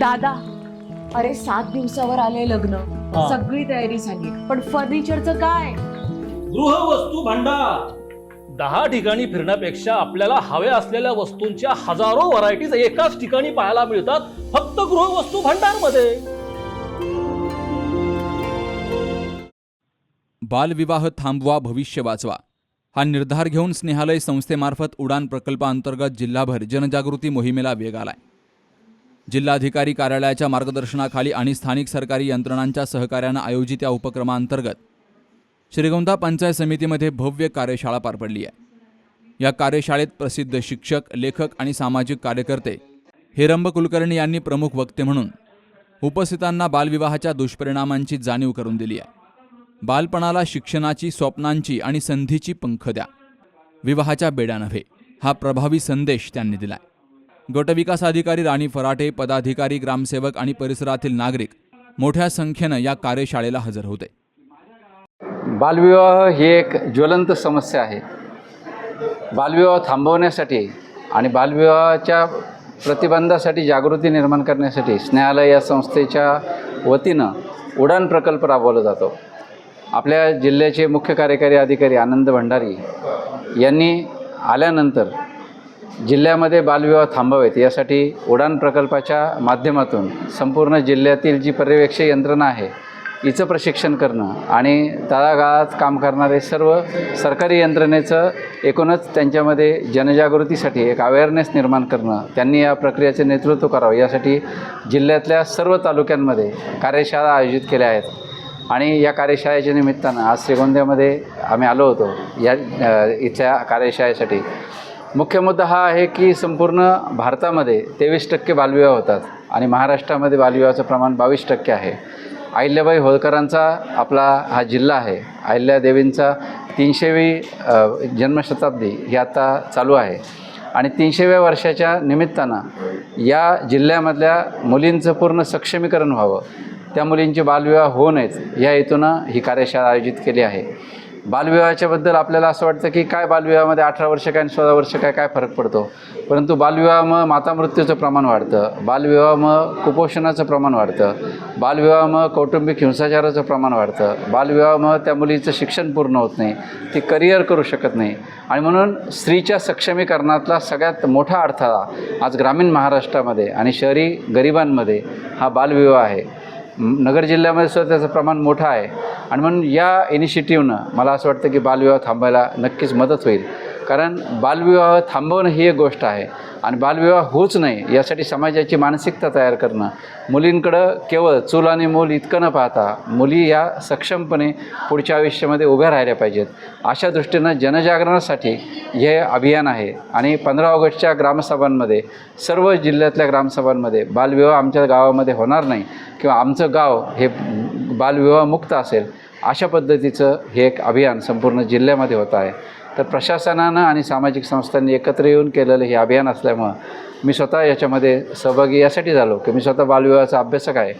दादा अरे सात दिवसावर आले लग्न. हा. सगळी तयारी झाली. पण फर्निचरचं काय? गृहवस्तू भांडार. दहा ठिकाणी फिरण्यापेक्षा आपल्याला हव्या असलेल्या वस्तूंच्या हजारो व्हरायटीज एकाच ठिकाणी पाहायला मिळतात फक्त गृहवस्तू भांडारमध्ये बालविवाह थांबवा भविष्य वाचवा. हा निर्धार घेऊन स्नेहालय संस्थेमार्फत उडान प्रकल्पाअंतर्गत जिल्हाभर जनजागृती मोहिमेला वेग आलाय. जिल्हाधिकारी कार्यालयाच्या मार्गदर्शनाखाली आणि स्थानिक सरकारी यंत्रणांच्या सहकार्यानं आयोजित या उपक्रमाअंतर्गत श्रीगोंदा पंचायत समितीमध्ये भव्य कार्यशाळा पार पडली आहे. या कार्यशाळेत प्रसिद्ध शिक्षक लेखक आणि सामाजिक कार्यकर्ते हेरंब कुलकर्णी यांनी प्रमुख वक्ते म्हणून उपस्थितांना बालविवाहाच्या दुष्परिणामांची जाणीव करून दिली आहे. बालपणाला शिक्षणाची स्वप्नांची आणि संधीची पंख द्या. विवाहाच्या बेड्या नव्हे हा प्रभावी संदेश त्यांनी दिलाय. गटविकास अधिकारी राणी फराटे पदाधिकारी ग्रामसेवक आणि परिसरातील नागरिक मोठ्या संख्येनं या कार्यशाळेला हजर होते. बालविवाह ही एक ज्वलंत समस्या आहे. बालविवाह थांबवण्यासाठी आणि बालविवाहाच्या प्रतिबंधासाठी जागृती निर्माण करण्यासाठी स्नेहालय या संस्थेच्या वतीनं उडान प्रकल्प राबवला जातो. आपल्या जिल्ह्याचे मुख्य कार्यकारी अधिकारी आनंद भंडारी यांनी आल्यानंतर जिल्ह्यामध्ये बालविवाह थांबावेत. यासाठी उडान प्रकल्पाच्या माध्यमातून संपूर्ण जिल्ह्यातील जी पर्यवेक्षक यंत्रणा आहे हिचं प्रशिक्षण करणं आणि तळागाळात काम करणारे सर्व सरकारी यंत्रणेचं एकूणच त्यांच्यामध्ये जनजागृतीसाठी एक अवेअरनेस निर्माण करणं त्यांनी या प्रक्रियेचे नेतृत्व करावं. यासाठी जिल्ह्यातल्या सर्व तालुक्यांमध्ये कार्यशाळा आयोजित केल्या आहेत आणि या कार्यशाळेच्या निमित्तानं आज श्रीगोंद्यामध्ये आम्ही आलो होतो. या इथल्या कार्यशाळेसाठी. मुख्य मुद्दा हा आहे की संपूर्ण भारतामध्ये तेवीस टक्के बालविवाह होतात आणि महाराष्ट्रामध्ये बालविवाहाचं प्रमाण बावीस टक्के आहे. अहिल्याबाई होळकरांचा आपला हा जिल्हा आहे. अहिल्यादेवींचा तीनशेवी जन्मशताब्दी ही आता चालू आहे. आणि तीनशेव्या वर्षाच्या निमित्तानं या जिल्ह्यामधल्या मुलींचं पूर्ण सक्षमीकरण व्हावं. त्या मुलींचे बालविवाह होऊ नयेत. या हेतूनं ही कार्यशाळा आयोजित केली आहे. बालविवाहाच्याबद्दल आपल्याला असं वाटतं की काय बालविवाहामध्ये अठरा वर्ष काय आणि सोळा वर्ष काय काय फरक पडतो? परंतु बालविवाहामुळं मातामृत्यूचं प्रमाण वाढतं. बालविवाहामुळं कुपोषणाचं प्रमाण वाढतं. बालविवाहामुळं कौटुंबिक हिंसाचाराचं प्रमाण वाढतं. बालविवाहामुळं त्या मुलीचं शिक्षण पूर्ण होत नाही. ती करिअर करू शकत नाही. आणि म्हणून स्त्रीच्या सक्षमीकरणातला सगळ्यात मोठा अडथळा आज ग्रामीण महाराष्ट्रामध्ये आणि शहरी गरिबांमध्ये हा बालविवाह आहे. नगर जिल्ह्यामध्ये सुद्धा त्याचं प्रमाण मोठं आहे. आणि म्हणून या इनिशिएटिव्हनं मला असं वाटतं की बालविवाह थांबायला नक्कीच मदत होईल. कारण बालविवाह थांबवणं ही एक गोष्ट आहे. आणि बालविवाह होच नाही यासाठी समाजाची मानसिकता तयार करणं. मुलींकडं केवळ चूल आणि मूल इतकं न पाहता मुली या सक्षमपणे पुढच्या आयुष्यामध्ये उभ्या राहिल्या पाहिजेत. अशा दृष्टीनं जनजागरणासाठी हे अभियान आहे. आणि पंधरा ऑगस्टच्या ग्रामसभांमध्ये सर्व जिल्ह्यातल्या ग्रामसभांमध्ये बालविवाह आमच्या गावामध्ये होणार नाही किंवा आमचं गाव हे बालविवाहमुक्त असेल अशा पद्धतीचं हे एक अभियान संपूर्ण जिल्ह्यामध्ये होत आहे. तर प्रशासनानं आणि सामाजिक संस्थांनी एकत्र येऊन केलेलं हे अभियान असल्यामुळं मी स्वतः याच्यामध्ये सहभागी यासाठी झालो की मी स्वतः बालविवाहाचा अभ्यासक आहे.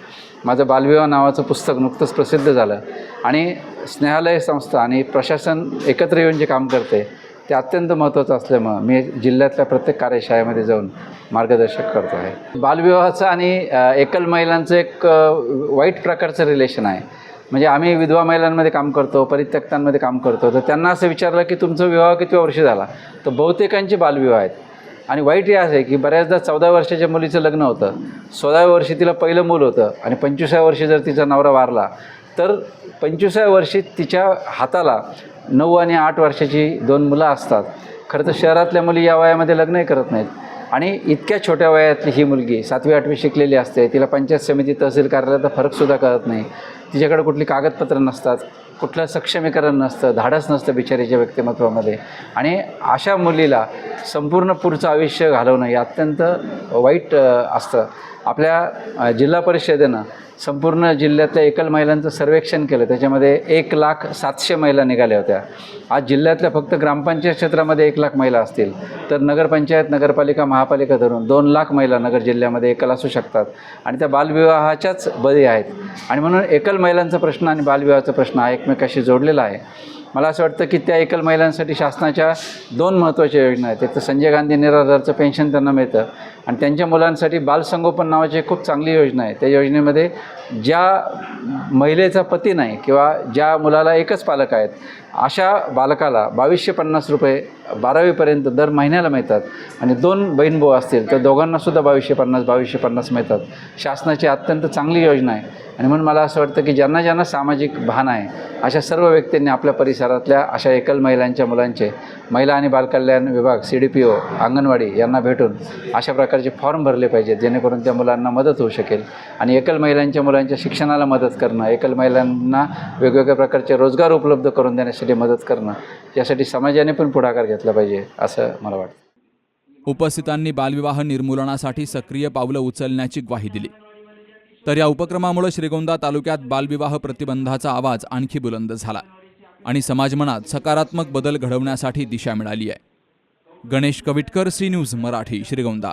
माझं बालविवाह नावाचं पुस्तक नुकतंच प्रसिद्ध झालं. आणि स्नेहालय संस्था आणि प्रशासन एकत्र येऊन जे काम करते ते अत्यंत महत्त्वाचं असल्यामुळं मी जिल्ह्यातल्या प्रत्येक कार्यशाळेमध्ये जाऊन मार्गदर्शक करतो आहे. बालविवाहाचं आणि एकल महिलांचं एक वाईट प्रकारचं रिलेशन आहे. म्हणजे आम्ही विधवा महिलांमध्ये काम करतो परित्यक्तांमध्ये काम करतो. तर त्यांना असं विचारलं की तुमचा विवाह किती वर्ष झाला? तर बहुतेकांचे बालविवाह आहेत. आणि वाईट हे असं आहे की बऱ्याचदा चौदा वर्षाच्या मुलीचं लग्न होतं सोळाव्या वर्षी तिला पहिलं मूल होतं आणि पंचवीसाव्या वर्षी जर तिचा नवरा वारला तर पंचवीसाव्या वर्षी तिच्या हाताला नऊ आणि आठ वर्षाची दोन मुलं असतात. खरं तर शहरातल्या मुली या वयामध्ये लग्नही करत नाहीत. आणि इतक्या छोट्या वयातली ही मुलगी सातवी आठवी शिकलेली असते तिला पंचायत समिती तहसील कार्यालयाचा फरकसुद्धा कळत नाही. तिच्याकडे कुठली कागदपत्र नसतात कुठलं सक्षमीकरण नसतं धाडस नसतं बिचारीच्या व्यक्तिमत्वामध्ये. आणि अशा मुलीला संपूर्ण पुढचं आयुष्य घालवणं हे अत्यंत वाईट असतं. आपल्या जिल्हा परिषदेनं संपूर्ण जिल्ह्यातल्या एकल महिलांचं सर्वेक्षण केलं. त्याच्यामध्ये एक लाख सातशे महिला निघाल्या होत्या. आज जिल्ह्यातल्या फक्त ग्रामपंचायत क्षेत्रामध्ये एक लाख महिला असतील. तर नगरपंचायत नगरपालिका महापालिका धरून दोन लाख महिला नगर जिल्ह्यामध्ये एकल असू शकतात. आणि त्या बालविवाहाच्याच बळी आहेत. आणि म्हणून एकल महिलांचा प्रश्न आणि बालविवाहाचा प्रश्न हा एकमेकाशी जोडलेला आहे. मला असं वाटतं की त्या एकल महिलांसाठी शासनाच्या दोन महत्त्वाच्या योजना आहेत. एक तर संजय गांधी निराधारचं पेन्शन त्यांना मिळतं. आणि त्यांच्या मुलांसाठी बालसंगोपन नावाची एक खूप चांगली योजना आहे. त्या योजनेमध्ये ज्या महिलेचा पती नाही किंवा ज्या मुलाला एकच पालक आहेत अशा बालकाला बावीसशे पन्नास रुपये बारावीपर्यंत दर महिन्याला मिळतात आणि दोन बहीण भाऊ असतील तर दोघांनासुद्धा बावीसशे पन्नास बावीसशे पन्नास मिळतात. शासनाची अत्यंत चांगली योजना आहे आणि म्हणून मला असं वाटतं की ज्यांना ज्यांना सामाजिक भान आहे अशा सर्व व्यक्तींनी आपल्या परिसरातल्या अशा एकल महिलांच्या मुलांचे महिला आणि बालकल्याण विभाग C D P O anganwadi यांना भेटून अशा प्रकारचे फॉर्म भरले पाहिजेत जेणेकरून त्या मुलांना मदत होऊ शकेल. आणि एकल महिलांच्या मुलांच्या शिक्षणाला मदत करणं एकल महिलांना वेगवेगळ्या प्रकारचे रोजगार उपलब्ध करून देण्यासाठी मदत करणं यासाठी समाजाने पण पुढाकार घेतला पाहिजे असं मला वाटतं. उपस्थितांनी बालविवाह निर्मूलनासाठी सक्रिय पावलं उचलण्याची ग्वाही दिली. तर या उपक्रमामुळे श्रीगोंदा तालुक्यात बालविवाह प्रतिबंधाचा आवाज आणखी बुलंद झाला आणि समाजमनात सकारात्मक बदल घडवण्यासाठी दिशा मिळाली आहे. Ganesh Kavitkar C news Marathi Shrigonda.